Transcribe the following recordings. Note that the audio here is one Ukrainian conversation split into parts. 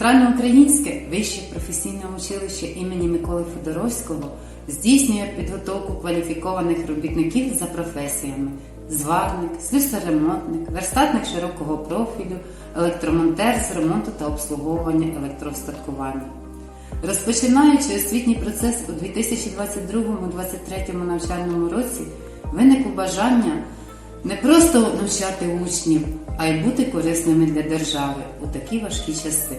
Центральноукраїнське вище професійне училище імені Миколи Федоровського здійснює підготовку кваліфікованих робітників за професіями: зварник, слюсаремонтник, верстатник широкого профілю, електромонтер з ремонту та обслуговування електроустаткування. Розпочинаючи освітній процес у 2022-2023 навчальному році, виникло бажання не просто навчати учнів, а й бути корисними для держави у такі важкі часи.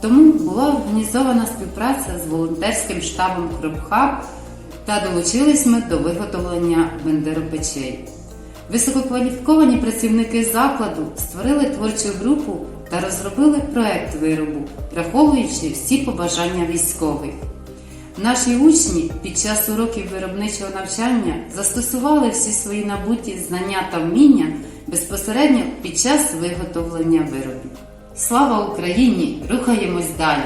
Тому була організована співпраця з волонтерським штабом Кропхаб та долучились ми до виготовлення бендеропечей. Висококваліфіковані працівники закладу створили творчу групу та розробили проект виробу, враховуючи всі побажання військових. Наші учні під час уроків виробничого навчання застосували всі свої набуті знання та вміння безпосередньо під час виготовлення виробів. Слава Україні! Рухаємось далі!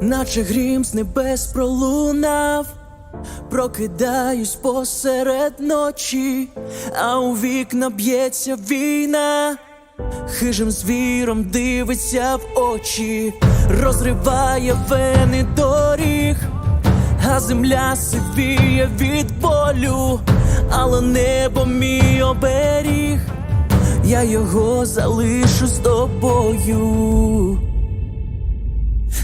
наче грім з небес пролунав, прокидаюсь посеред ночі, а у вікна б'ється війна, хижим звіром дивиться в очі, розриває вени доріг, а земля сивіє від болю, але небо мій оберіг, я його залишу з тобою.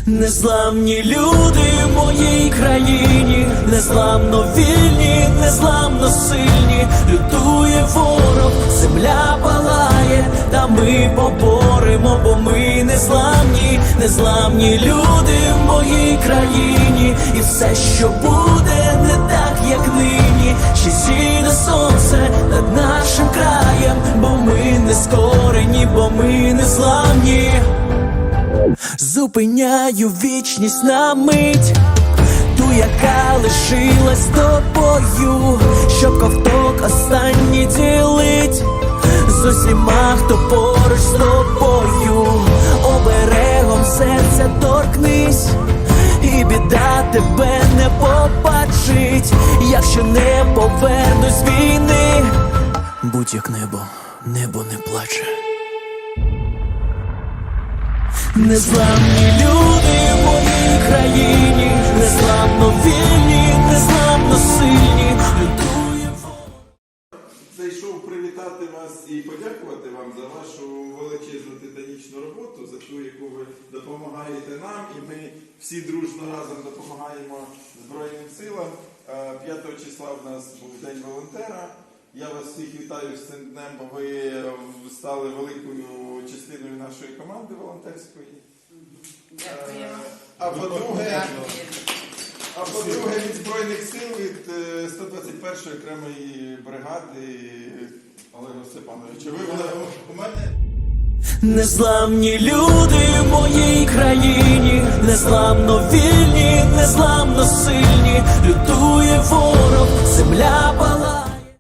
Незламні люди в моїй країні, незламно вільні, незламно сильні, лютує ворог, земля палає, та ми поборемо, бо ми незламні, незламні люди в моїй країні, і все, що буде, не так, як нині, ще сіде сонце не скорені, бо ми незламні. Зупиняю вічність на мить, ту, яка лишилась тобою, щоб ковток останній ділить з усіма, хто поруч з тобою, оберегом серця торкнись, і біда тебе будь як небо, небо не плаче. Незламні люди в моїй країні, незламно вільні, незламно сильні. Лютує Зайшов привітати вас і подякувати вам за вашу величезну титанічну роботу, за ту, яку ви допомагаєте нам, і ми всі дружно разом допомагаємо Збройним силам. Е, 5 числа в нас був День волонтера. Я вас всіх вітаю з цим днем, бо ви е, стали великою частиною нашої команди волонтерської. Е, А по-друге, а по-друге, від Збройних сил від е, 121-ї окремої бригади Олега Степановича. Ви були у мене. Незламні люди в моїй країні, незламно вільні, незламно сильні, лютує ворог, земля пала.